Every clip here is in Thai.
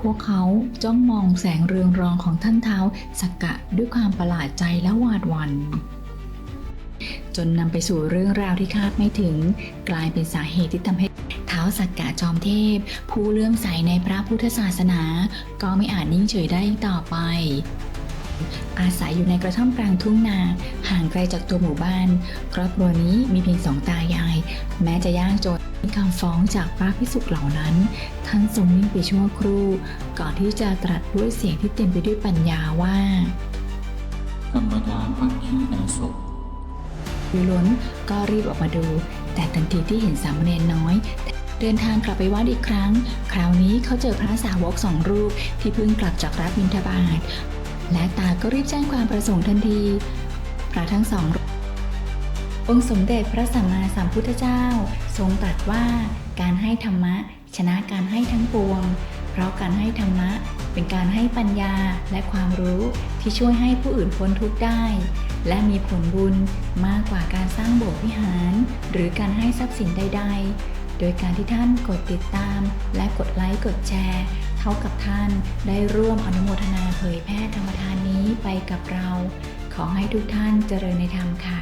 พวกเขาจ้องมองแสงเรืองรองของท่านเท้าสักกะด้วยความประหลาดใจและหวาดหวัน่นจนนำไปสู่เรื่องราวที่คาดไม่ถึง กลายเป็นสาเหตุที่ทำให้เท้าสักกะจอมเทพ ผู้เลื่อมใสในพระพุทธศาสนา ก็ไม่อาจนิ่งเฉยได้อีกต่อไป อาศัยอยู่ในกระท่อมกลางทุ่งนาห่างไกลจากตัวหมู่บ้าน ครอบครัวนี้มีเพียงสองตายาย แม้จะยากจนมีคำฟ้องจากพระพิสุเหล่านั้น ท่านทรงนิ่งไปชั่วครู่ ก่อนที่จะตรัสด้วยเสียงที่เต็มไปด้วยปัญญาว่าธรรมดาพักขี้ในศพวิล้นก็รีบออกมาดู แต่ทันทีที่เห็นสามเณรน้อย เดินทางกลับไปวัดอีกครั้ง คราวนี้เขาเจอพระสาวกสองรูปที่เพิ่งกลับจากรับบิณฑบาต และตาก็รีบแจ้งความประสงค์ทันที พระทั้งสอง องค์สมเด็จพระสัมมาสัมพุทธเจ้า ทรงตรัสว่าการให้ธรรมะ ชนะการให้ทั้งปวง เพราะการให้ธรรมะเป็นการให้ปัญญาและความรู้ที่ช่วยให้ผู้อื่นพ้นทุกข์ได้ และมีผลบุญมากกว่าการสร้างโบสถ์วิหาร หรือการให้ทรัพย์สินใด ๆ โดยการที่ท่านกดติดตาม และกดไลค์กดแชร์ เท่ากับท่านได้ร่วมอนุโมทนาเผยแพร่ธรรมทานนี้ไปกับเรา ขอให้ทุกท่านเจริญในธรรมค่ะ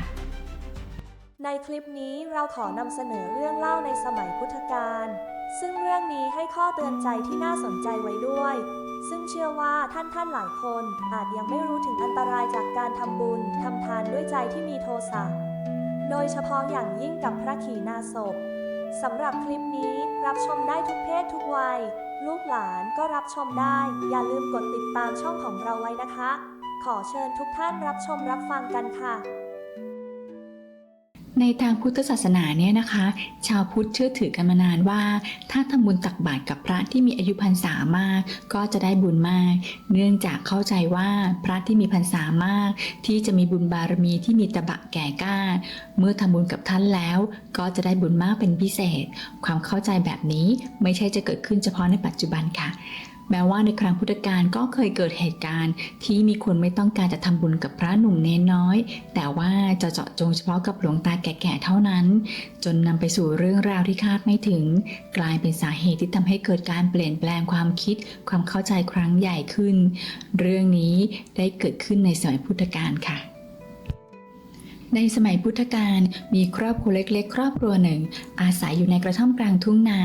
ในคลิปนี้เราขอนำเสนอเรื่องเล่าในสมัยพุทธกาลซึ่งเรื่องนี้ให้ข้อเตือนใจที่น่าสนใจไว้ด้วย ซึ่งเชื่อว่าท่านท่านหลายคนอาจยังไม่รู้ถึงอันตรายจากการทำบุญทำทานด้วยใจที่มีโทสะโดยเฉพาะอย่างยิ่งกับพระขีณาสพสำหรับคลิปนี้รับชมได้ทุกเพศทุกวัย ลูกหลานก็รับชมได้ อย่าลืมกดติดตามช่องของเราไว้นะคะ ขอเชิญทุกท่านรับชมรับฟังกันค่ะ ในทางพุทธศาสนาเนี่ยนะคะ ชาวพุทธเชื่อถือกันมานานว่า ถ้าทำบุญตักบาตรกับพระที่มีอายุพรรษามาก ก็จะได้บุญมาก เนื่องจากเข้าใจว่าพระที่มีพรรษามาก ที่จะมีบุญบารมีที่มีตะบะแก่กล้า เมื่อทำบุญกับท่านแล้ว ก็จะได้บุญมากเป็นพิเศษ ความเข้าใจแบบนี้ไม่ใช่จะเกิดขึ้นเฉพาะในปัจจุบันค่ะ แม้ว่าในครั้งพุทธกาลก็เคยเกิดเหตุการณ์ ที่มีคนไม่ต้องการจะทำบุญกับพระหนุ่มเน้นน้อย แต่ว่าจะเจาะจงเฉพาะกับหลวงตาแก่ๆเท่านั้น จนนำไปสู่เรื่องราวที่คาดไม่ถึง กลายเป็นสาเหตุที่ทำให้เกิดการเปลี่ยนแปลงความคิด ความเข้าใจครั้งใหญ่ขึ้น เรื่องนี้ได้เกิดขึ้นในสมัยพุทธกาลค่ะ ในสมัยพุทธกาลมีครอบครัวเล็ก ๆ ครอบครัวหนึ่ง อาศัยอยู่ในกระท่อมกลางทุ่งนา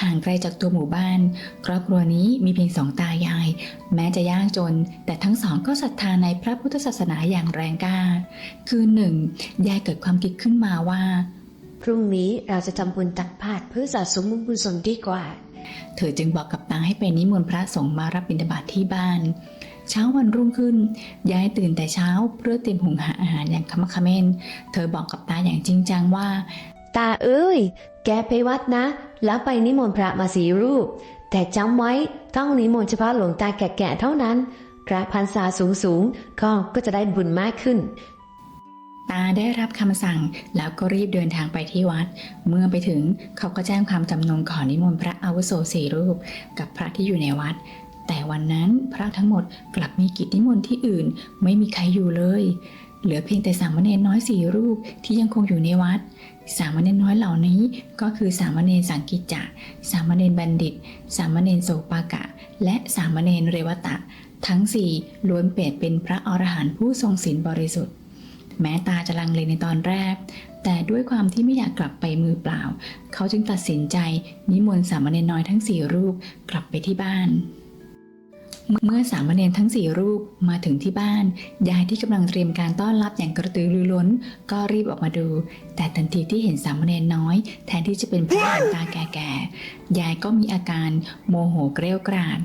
ห่างไกลจากตัวหมู่บ้าน ครอบครัวนี้มีเพียงสองตายาย แม้จะยากจน แต่ทั้งสองก็ศรัทธาในพระพุทธศาสนาอย่างแรงกล้า คือหนึ่งยายเกิดความคิดขึ้นมาว่า พรุ่งนี้เราจะทำบุญตักบาตรเพื่อสะสมบุญกุศลดีกว่า เธอจึงบอกกับตาให้ไปนิมนต์พระสงฆ์มารับบิณฑบาตที่บ้าน เช้าวันรุ่งขึ้น ยายตื่นแต่เช้าเพื่อเตรียมหุงหาอาหารอย่างขมักเขม้น เธอบอกกับตาอย่างจริงจังว่า ตาเอ้ย แกไปวัดนะ แล้วไปนิมนต์พระมาสีรูป แต่จำไว้ต้องนิมนต์เฉพาะหลวงตาแก่ๆเท่านั้น พระพันษาสูงๆก็ก็จะได้บุญมากขึ้นตาได้รับคำสั่งแล้วก็รีบเดินทางไปที่วัด เมื่อไปถึงเขาก็แจ้งความจำนงขอนิมนต์พระอาวุโสสี่รูป กับพระที่อยู่ในวัด แต่วันนั้นพระทั้งหมดกลับมีกิจนิมนต์ที่อื่น ไม่มีใครอยู่เลย เหลือเพียงแต่สามเณรน้อยสี่รูปที่ยังคงอยู่ในวัด สามเณรน้อยเหล่านี้ก็คือสามเณรสังกิจจะ สามเณรบัณฑิต สามเณรโสปากะ และสามเณรเรวตะ ทั้งสี่ล้วนเปลี่ยนเป็นพระอรหันต์ผู้ทรงศีลบริสุทธิ์ แม้ตาจะลังเลในตอนแรกแต่ด้วยความที่ไม่อยากกลับไปมือเปล่า เขาจึงตัดสินใจนิมนต์สามเณรน้อยทั้งสี่รูปกลับไปที่บ้าน เมื่อสามเณรทั้งสี่รูปมาถึงที่บ้าน ยายที่กำลังเตรียมการต้อนรับอย่างกระตือรือร้น ก็รีบออกมาดู แต่ทันทีที่เห็นสามเณรน้อย แทนที่จะเป็นพระหลวงตาแก่ๆยายก็มีอาการโมโหเกรี้ยวกราด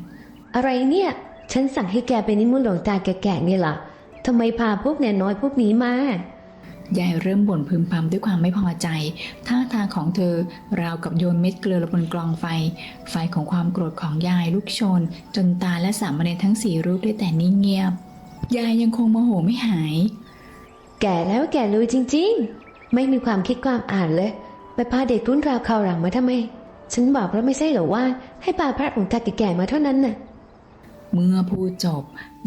อะไรเนี่ย ฉันสั่งให้แกไปนิมนต์หลวงตาแก่ๆเนี่ยล่ะทำไมพาพวกแนนน้อยพวกนี้มา ยายเริ่มบ่นพึมพำด้วยความไม่พอใจ ท่าทางของเธอราวกับโยนเม็ดเกลือลงบนกลองไฟ ไฟของความโกรธของยายลุกโชน จนตาและสามเณรทั้งสี่รูปได้แต่นิ่งเงียบ ยายยังคงโมโหไม่หาย แก่แล้วแก่เลยจริง ๆ ไม่มีความคิดความอ่านเลย ไปพาเด็กรุ่นราวข่าวหลังมาทำไม ฉันบอกแล้วไม่ใช่เหรอว่า ให้พาพระหลวงตาแก่ๆมาเท่านั้นน่ะ เมื่อพูดจบ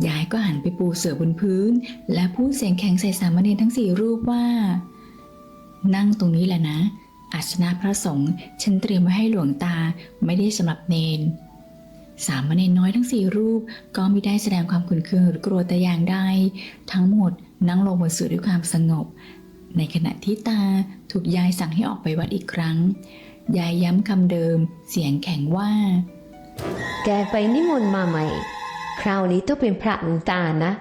ยายก็หันไปปูเสือบนพื้น และพูดเสียงแข็งใส่สามเณรทั้งสี่รูปว่า นั่งตรงนี้แหละนะ อาสนะพระสงฆ์ฉันเตรียมไว้ให้หลวงตาไม่ได้สำหรับเนน สามเณรน้อยทั้งสี่รูปก็ไม่ได้แสดงความขุนเคืองหรือกลัวแต่อย่างใดทั้งหมดนั่งลงบนเสื่อด้วยความสงบ ในขณะที่ตาถูกยายสั่งให้ออกไปวัดอีกครั้งยายย้ำคำเดิม เสียงแข็งว่า แกไปนิมนต์มาใหม่ คราวนี้ต้องเป็นพระหลวงตานะ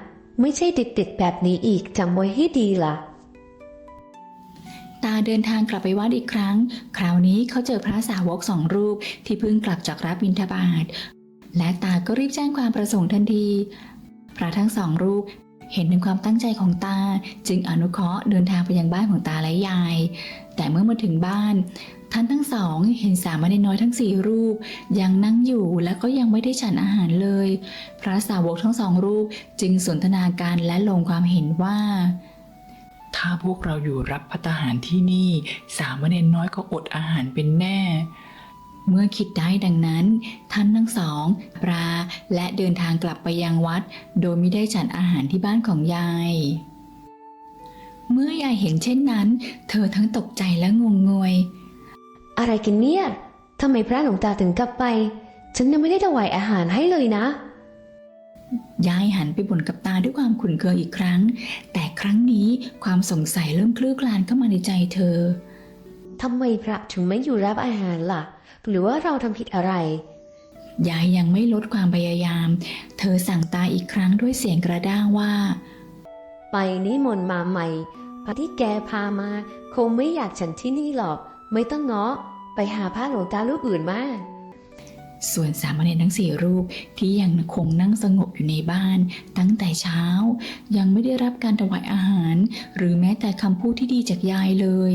ไม่ใช่ติดติดๆแบบนี้อีกจำไว้ให้ดีล่ะ ตาเดินทางกลับไปวัดอีกครั้ง คราวนี้เขาเจอพระสาวกสองรูปที่เพิ่งกลับจากรับบิณฑบาตและตาก็รีบแจ้งความประสงค์ทันที พระทั้งสองรูปเห็นถึงความตั้งใจของตา จึงอนุเคราะห์เดินทางไปยังบ้านของตาและยาย แต่เมื่อมาถึงบ้าน ท่านทั้งสองเห็นสามเณรน้อยทั้งสี่รูป ยังนั่งอยู่และก็ยังไม่ได้ฉันอาหารเลย พระสาวกทั้งสองรูปจึงสนทนาการและลงความเห็นว่า ถ้าพวกเราอยู่รับพัตหารที่นี่ สามเณรน้อยก็อดอาหารเป็นแน่ เมื่อคิดได้ดังนั้น ท่านทั้งสองปลาและเดินทางกลับไปยังวัด โดยไม่ได้ฉันอาหารที่บ้านของยายเมื่อยายเห็นเช่นนั้น เธอทั้งตกใจและงงงวย อะไรกันเนี่ยทำไมพระหลวงตาถึงกลับไป ฉันยังไม่ได้ถวายอาหารให้เลยนะ ยายหันไปบ่นกับตาด้วยความขุ่นเคืองอีกครั้ง แต่ครั้งนี้ความสงสัยเริ่มคลือคลานเข้ามาในใจเธอทำไมพระถึงไม่อยู่รับอาหารล่ะ หรือว่าเราทำผิดอะไร ยายยังไม่ลดความพยายาม เธอสั่งตาอีกครั้งด้วยเสียงกระด้างว่า ไปนิมนต์มาใหม่พระที่แกพามา คงไม่อยากฉันที่นี่หรอก ไม่ต้องเงาะไปหาพระหลวงตารูปอื่นมาส่วนสามเณรทั้งสี่รูปที่ยังคงนั่งสงบอยู่ในบ้าน ตั้งแต่เช้า ยังไม่ได้รับการถวายอาหาร หรือแม้แต่คำพูดที่ดีจากยายเลย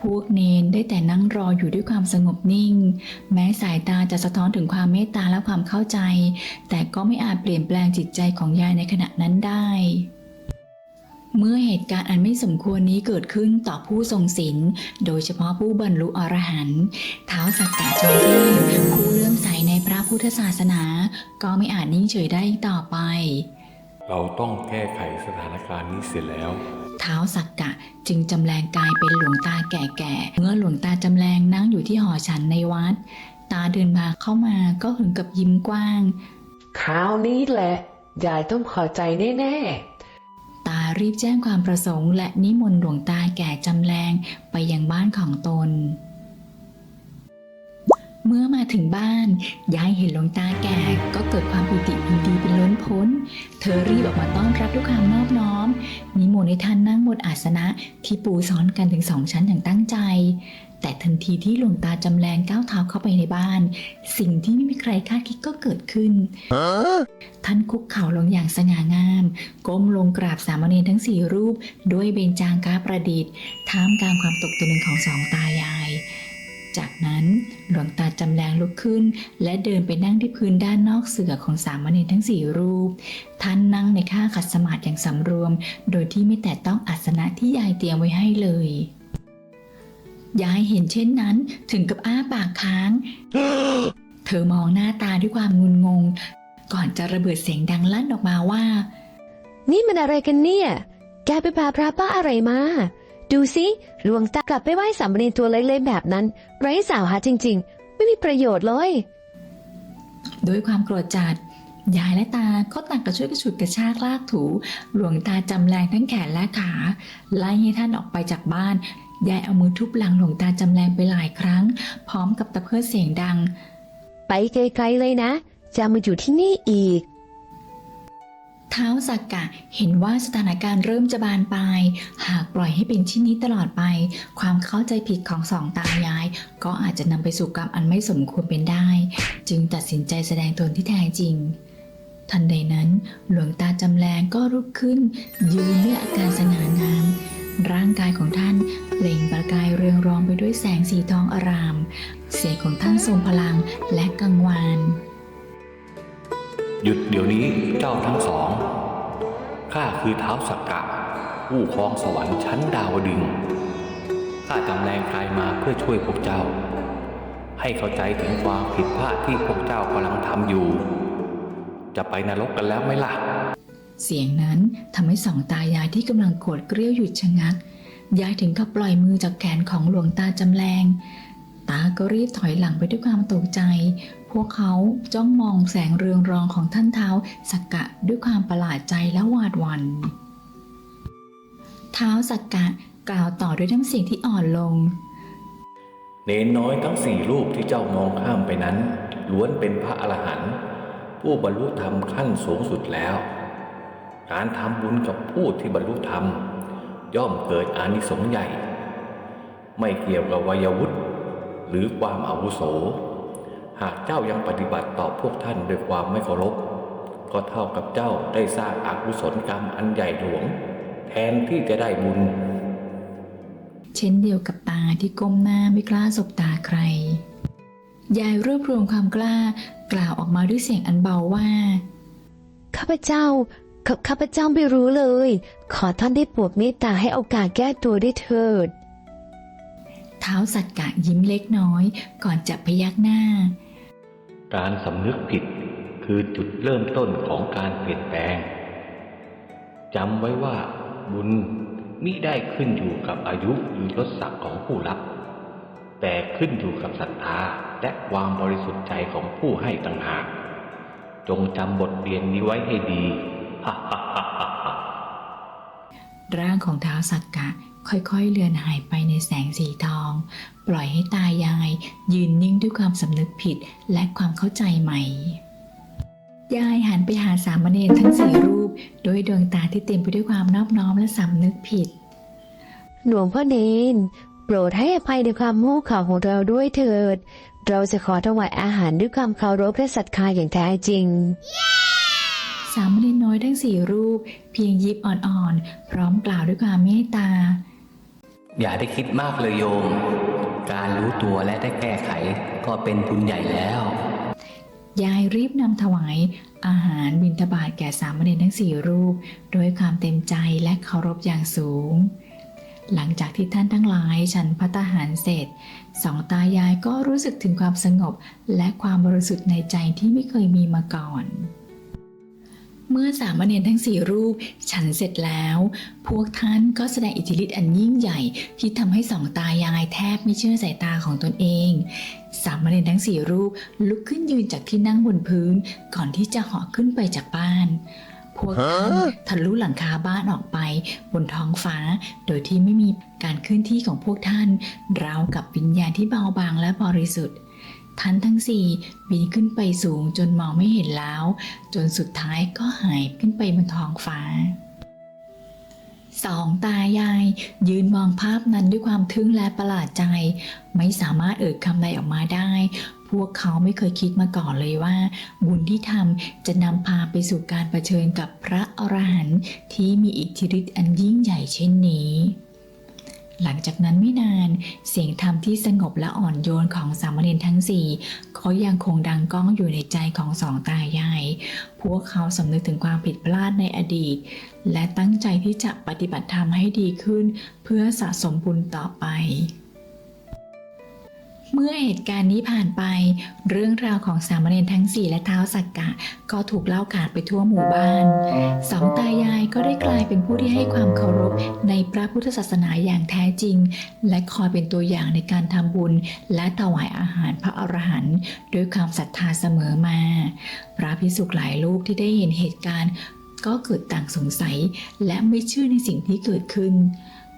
พวกเนนได้แต่นั่งรออยู่ด้วยความสงบนิ่ง แม้สายตาจะสะท้อนถึงความเมตตาและความเข้าใจ แต่ก็ไม่อาจเปลี่ยนแปลงจิตใจของยายในขณะนั้นได้ เมื่อเหตุการณ์อันไม่สมควรนี้เกิดขึ้นต่อผู้ทรงศีล โดยเฉพาะผู้บรรลุอรหันต์เท้าวสักกะจอมเทพผู้เลื่อมใสในพระพุทธศาสนา ก็ไม่อาจนิ่งเฉยได้อีกต่อไป เราต้องแก้ไขสถานการณ์นี้เสียแล้ว เท้าวสักกะจึงจำแรงกายเป็นหลวงตาแก่ๆ เมื่อหลวงตาจำแรงนั่งอยู่ที่หอฉันในวัด ตาเดินมาเข้ามาก็ถึงกับยิ้มกว้าง คราวนี้แหละยายต้องพอใจแน่ ตารีบแจ้งความประสงค์ และนิมนต์หลวงตาแก่จำแรงไปยังบ้านของตน เมื่อมาถึงบ้าน ยายเห็นหลวงตาแก่ก็เกิดความปิติยินดีเป็นล้นพ้น เธอรีบออกมาต้อนรับด้วยความนอบน้อมนิมนต์ให้ท่านนั่งบนอาสนะที่ปูซ้อนกันถึงสองชั้นอย่างตั้งใจ แต่ทันทีที่หลวงตาจำแรงก้าวเท้าเข้าไปในบ้าน สิ่งที่ไม่มีใครคาดคิดก็เกิดขึ้น ท่านคุกเข่าลงอย่างสง่างาม ก้มลงกราบสามเณรทั้งสี่รูป ด้วยเบญจางกาประดิษฐ์ท่ามกลางความตกตะลึงของสองตายาย จากนั้นหลวงตาจำแรงลุกขึ้น และเดินไปนั่งที่พื้นด้านนอกเสือของสามเณรทั้งสี่รูป ท่านนั่งในท่าขัดสมาธิอย่างสำรวม โดยที่ไม่แตะต้องอาสนะที่ยายเตรียมไว้ให้เลย ยายเห็นเช่นนั้นถึงกับอ้าปากค้าง เธอมองหน้าตาด้วยความงุนงง ก่อนจะระเบิดเสียงดังลั่นออกมาว่า นี่มันอะไรกันเนี่ย แกไปพาพระป้าอะไรมา ดูสิหลวงตากลับไปไหว้สามเณรตัวเล็กๆแบบนั้น ไร้สาระจริง ๆ ไม่มีประโยชน์เลยด้วยความโกรธจัดยายและตาก็ต่างกระช่วยกระฉุดกระชากลากถู หลวงตาจำแรงทั้งแขนและขา ไล่ให้ท่านออกไปจากบ้าน ยายเอามือทุบหลังหลวงตาจำแรงไปหลายครั้ง พร้อมกับตะเพิดเสียงดัง ไปไกลๆเลยนะ จะมาอยู่ที่นี่อีก เท้าวสักกะเห็นว่าสถานการณ์เริ่มจะบานปลาย หากปล่อยให้เป็นเช่นนี้ตลอดไป ความเข้าใจผิดของสองตายาย ก็อาจจะนำไปสู่กรรมอันไม่สมควรเป็นได้ จึงตัดสินใจแสดงตนที่แท้จริงทันใดนั้น หลวงตาจำแรงก็ลุกขึ้น ยืนด้วยอาการสง่างาม ร่างกายของท่านเปล่งประกายเรืองรองไปด้วยแสงสีทองอาราม เสียงของท่านทรงพลังและกังวานหยุดเดี๋ยวนี้เจ้าทั้งสอง ข้าคือเท้าสักกะ ผู้ครองสวรรค์ชั้นดาวดึง ข้าจำแรงกายมาเพื่อช่วยพวกเจ้า ให้เข้าใจถึงความผิดพลาดที่พวกเจ้ากำลังทำอยู่ จะไปนรกกันแล้วไหมล่ะ เสียงนั้นทำให้สองตายายที่กำลังโกรธเกรี้ยวหยุดชะงัก ยายถึงกับปล่อยมือจากแขนของหลวงตาจำแรง ตาก็รีบถอยหลังไปด้วยความตกใจ พวกเขาจ้องมองแสงเรืองรองของท่านเท้าสักกะด้วยความประหลาดใจและหวาดหวัน่น เท้าสักกะกล่าวต่อด้วยน้ำเสียงที่อ่อนลง เนนน้อยทั้งสี่รูปที่เจ้ามองข้ามไปนั้น ล้วนเป็นพระอรหันต์ผู้บรรลุธรรมขั้นสูงสุดแล้ว การทำบุญกับผู้ที่บรรลุธรรม ย่อมเกิดอานิสงส์ใหญ่ ไม่เกี่ยวกับวัยวุฒิหรือความอาวุโส หากเจ้ายังปฏิบัติต่อพวกท่านด้วยความไม่เคารพ ก็เท่ากับเจ้าได้สร้างอากุศลกรรมอันใหญ่หลวง แทนที่จะได้บุญ เช่นเดียวกับตาที่ก้มหน้าไม่กล้าสบตาใคร ยายรวบรวมความกล้ากล่าวออกมาด้วยเสียงอันเบาว่า ข้าพเจ้า ขข้าพเจ้าไม่รู้เลย ขอท่านได้โปรดเมตตาให้โอกาสแก้ตัวด้วยเถิด เท้าสักกะยิ้มเล็กน้อย ก่อนจะพยักหน้า การสำนึกผิดคือจุดเริ่มต้นของการเปลี่ยนแปลงจำไว้ว่าบุญมิได้ขึ้นอยู่กับอายุหรือรสศักดิ์ของผู้รับ แต่ขึ้นอยู่กับศรัทธาและความบริสุทธิ์ใจของผู้ให้ต่างหาก จงจำบทเรียนนี้ไว้ให้ดี ร่างของเท้าสักกะค่อยๆ เลือนหายไปในแสงสีทอง ปล่อยให้ตายาย ยืนนิ่งด้วยความสำนึกผิดและความเข้าใจใหม่ ยายหันไปหาสามเณรทั้งสี่รูปโดยดวงตาที่เต็มไปด้วยความนอบน้อมและสำนึกผิด หลวงพ่อเนนโปรดให้อภัยในความโง่เขลาของเราด้วยเถิด เราจะขอถวายอาหารด้วยความเคารพและศรัทธาอย่างแท้จริง สามเณรน้อยทั้งสี่รูป เพียงยิบอ่อนๆ พร้อมกล่าวด้วยความเมตตา อย่าได้คิดมากเลยโยม การรู้ตัวและได้แก้ไขก็เป็นบุญใหญ่แล้ว ยายรีบนำถวายอาหารบิณฑบาตแก่สามเณรทั้งสี่รูปโดยความเต็มใจและเคารพอย่างสูง หลังจากที่ท่านทั้งหลายฉันพัตตาหารเสร็จ สองตายายก็รู้สึกถึงความสงบและความบริสุทธิ์ในใจที่ไม่เคยมีมาก่อน เมื่อสามเณรทั้งสี่รูป ฉันเสร็จแล้ว พวกท่านก็แสดงอิทธิฤทธิ์อันยิ่งใหญ่ที่ทำให้สองตายายแทบไม่เชื่อสายตาของตนเอง สามเณรทั้งสี่รูปลุกขึ้นยืนจากที่นั่งบนพื้น ก่อนที่จะเหาะขึ้นไปจากบ้านพวกท่านทะลุหลังคาบ้านออกไป บนท้องฟ้า โดยที่ไม่มีการเคลื่อนที่ของพวกท่านราวกับวิญญาณที่เบาบางและบริสุทธิ์ ท่านทั้งสี่บินขึ้นไปสูงจนมองไม่เห็นแล้ว จนสุดท้ายก็หายขึ้นไปบนท้องฟ้าสองตายาย ยืนมองภาพนั้นด้วยความทึ่งและประหลาดใจ ไม่สามารถเอ่ยคำใดออกมาได้ พวกเขาไม่เคยคิดมาก่อนเลยว่า บุญที่ทำจะนำพาไปสู่การรเผชิญกับพระอรหันต์ที่มีอิทธิฤทธิ์อันยิ่งใหญ่เช่นนี้ หลังจากนั้นไม่นานเสียงธรรมที่สงบและอ่อนโยนของสามเณรทั้งสี่ก็ยังคงดังก้องอยู่ในใจของสองตายาย พวกเขาสำนึกถึงความผิดพลาดในอดีต และตั้งใจที่จะปฏิบัติธรรมให้ดีขึ้น เพื่อสะสมบุญต่อไป เมื่อเหตุการณ์นี้ผ่านไป เรื่องราวของสามเณรทั้งสี่และเท้าสักกะ ก็ถูกเล่ากาดไปทั่วหมู่บ้าน สองตายายก็ได้กลายเป็นผู้ที่ให้ความเคารพในพระพุทธศาสนาอย่างแท้จริง และคอยเป็นตัวอย่างในการทำบุญ และถวายอาหารพระอรหันต์ด้วยความศรัทธาเสมอมา พระพิสุหลายรูปที่ได้เห็นเหตุการณ์ ก็เกิดต่างสงสัย และไม่เชื่อในสิ่งที่เกิดขึ้น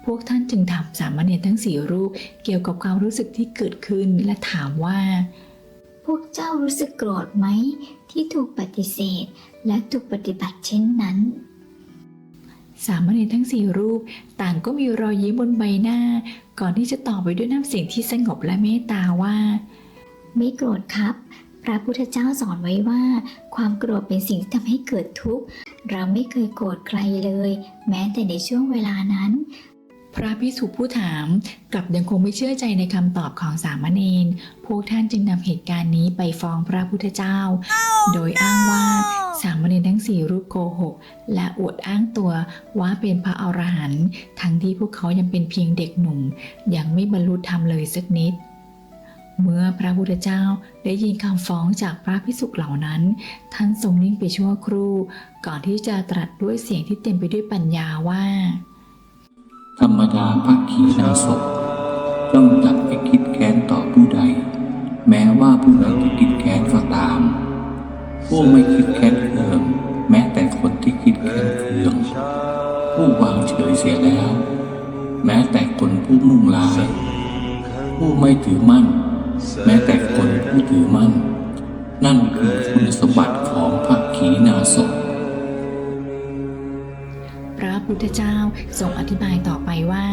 พวกท่านจึงถามสามเณรทั้งสี่รูปเกี่ยวกับความรู้สึกที่เกิดขึ้นและถามว่า พวกเจ้ารู้สึกโกรธไหมที่ถูกปฏิเสธ และถูกปฏิบัติเช่นนั้น สามเณรทั้งสี่รูปต่างก็มีรอยยิ้มบนใบหน้า ก่อนที่จะตอบไปด้วยน้ำเสียงที่สงบและเมตตาว่า ไม่โกรธครับ พระพุทธเจ้าสอนไว้ว่า ความโกรธเป็นสิ่งที่ทำให้เกิดทุกข์เราไม่เคยโกรธใครเลย แม้แต่ในช่วงเวลานั้น พระพิสุผู้ถามกลับยังคงไม่เชื่อใจในคำตอบของสามเณร พวกท่านจึงนำเหตุการณ์นี้ไปฟ้องพระพุทธเจ้า โดยอ้างว่าสามเณรทั้งสี่รูปโกหก และอวดอ้างตัวว่าเป็นพระอรหันต์ ทั้งที่พวกเขายังเป็นเพียงเด็กหนุ่ม ยังไม่บรรลุธรรมเลยสักนิดเมื่อพระพุทธเจ้าได้ยินคำฟ้องจากพระพิสุเหล่านั้น ท่านทรงนิ่งไปชั่วครู่ ก่อนที่จะตรัสด้วยเสียงที่เต็มไปด้วยปัญญาว่า ธรรมดาพักขีนาศพต้องจับไปคิดแค้นต่อผู้ใด แม้ว่าผู้ใดที่คิดแค้นก็ตาม ผู้ไม่คิดแค้นเคืองแม้แต่คนที่คิดแค้นเคืองผู้วางเฉยเสียแล้ว แม้แต่คนผู้มุ่งร้าย ผู้ไม่ถือมั่น แม้แต่คนผู้ถือมั่น นั่นคือคุณสมบัติของพระขีณาสพ พุทธเจ้าทรงอธิบายต่อไปว่า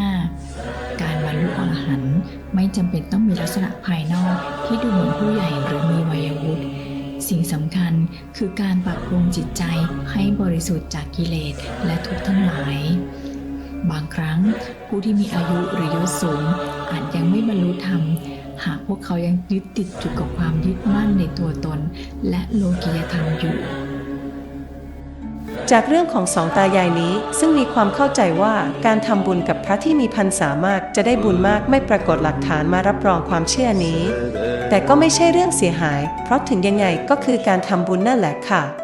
การบรรลุอรหันต์ไม่จำเป็นต้องมีลักษณะภายนอกที่ดูเหมือนผู้ใหญ่หรือมีวัยวุฒิสิ่งสำคัญคือการปรับปรุงจิตใจให้บริสุทธิ์จากกิเลสและทุกข์ทั้งหลาย บางครั้งผู้ที่มีอายุหรือยศสูงอาจยังไม่บรรลุธรรม หากพวกเขายังยึดติดอยู่กับความยึดมั่นในตัวตน และโลกียธรรมอยู่ จากเรื่องของสองตายายนี้ซึ่งมีความเข้าใจว่าการทำบุญกับพระที่มีพันสามารถจะได้บุญมากไม่ปรากฏหลักฐานมารับรองความเชื่อนี้ แต่ก็ไม่ใช่เรื่องเสียหาย เพราะถึงยังไงก็คือการทำบุญนั่นแหละค่ะ